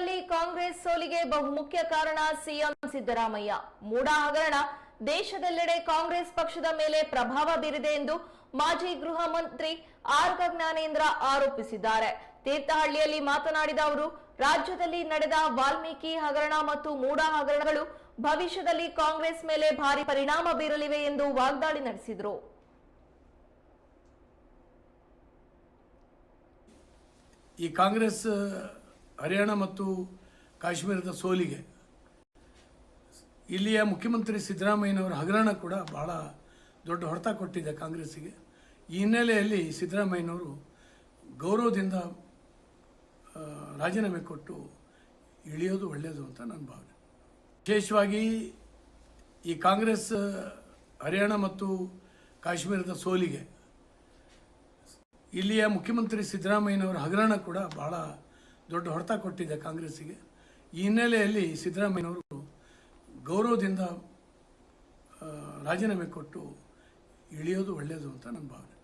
ರಾಜ್ಯದಲ್ಲಿ ಕಾಂಗ್ರೆಸ್ ಸೋಲಿಗೆ ಬಹುಮುಖ್ಯ ಕಾರಣ ಸಿಎಂ ಸಿದ್ದರಾಮಯ್ಯ. ಮೂಡ ಹಗರಣ. ದೇಶದೆಲ್ಲೆಡೆ ಕಾಂಗ್ರೆಸ್ ಪಕ್ಷದ ಮೇಲೆ ಪ್ರಭಾವ ಬೀರಿದೆ ಎಂದು ಮಾಜಿ ಗೃಹ ಮಂತ್ರಿ ಆರ್ ಜ್ಞಾನೇಂದ್ರ ಆರೋಪಿಸಿದ್ದಾರೆ. ತೀರ್ಥಹಳ್ಳಿಯಲ್ಲಿ ಮಾತನಾಡಿದ ಅವರು, ರಾಜ್ಯದಲ್ಲಿ ನಡೆದ ವಾಲ್ಮೀಕಿ ಹಗರಣ ಮತ್ತು ಮೂಡ ಹಗರಣಗಳು ಭವಿಷ್ಯದಲ್ಲಿ ಕಾಂಗ್ರೆಸ್ ಮೇಲೆ ಭಾರಿ ಪರಿಣಾಮ ಬೀರಲಿವೆ ಎಂದು ವಾಗ್ದಾಳಿ ನಡೆಸಿದರು. ಈ ಕಾಂಗ್ರೆಸ್ ಹರಿಯಾಣ ಮತ್ತು ಕಾಶ್ಮೀರದ ಸೋಲಿಗೆ. ಇಲ್ಲಿಯ ಮುಖ್ಯಮಂತ್ರಿ ಸಿದ್ದರಾಮಯ್ಯನವರ ಹಗರಣ ಕೂಡ ಬಹಳ ದೊಡ್ಡ ಹೊಡೆತ ಕೊಟ್ಟಿದೆ ಕಾಂಗ್ರೆಸ್ಸಿಗೆ. ಈ ಹಿನ್ನೆಲೆಯಲ್ಲಿ ಸಿದ್ದರಾಮಯ್ಯನವರು ಗೌರವದಿಂದ ರಾಜೀನಾಮೆ ಕೊಟ್ಟು ಇಳಿಯೋದು ಒಳ್ಳೆಯದು ಅಂತ ನನ್ನ ಭಾವನೆ. ವಿಶೇಷವಾಗಿ ಈ ಕಾಂಗ್ರೆಸ್, ಹರಿಯಾಣ ಮತ್ತು ಕಾಶ್ಮೀರದ ಸೋಲಿಗೆ. ಇಲ್ಲಿಯ ಮುಖ್ಯಮಂತ್ರಿ ಸಿದ್ದರಾಮಯ್ಯನವರ ಹಗರಣ ಕೂಡ ಬಹಳ ದೊಡ್ಡ ಹೊಡೆತ ಕೊಟ್ಟಿದೆ ಕಾಂಗ್ರೆಸ್ಸಿಗೆ. ಈ ಹಿನ್ನೆಲೆಯಲ್ಲಿ ಸಿದ್ದರಾಮಯ್ಯನವರು ಗೌರವದಿಂದ ರಾಜೀನಾಮೆ ಕೊಟ್ಟು ಇಳಿಯೋದು ಒಳ್ಳೆಯದು ಅಂತ ನನ್ನ ಭಾವನೆ.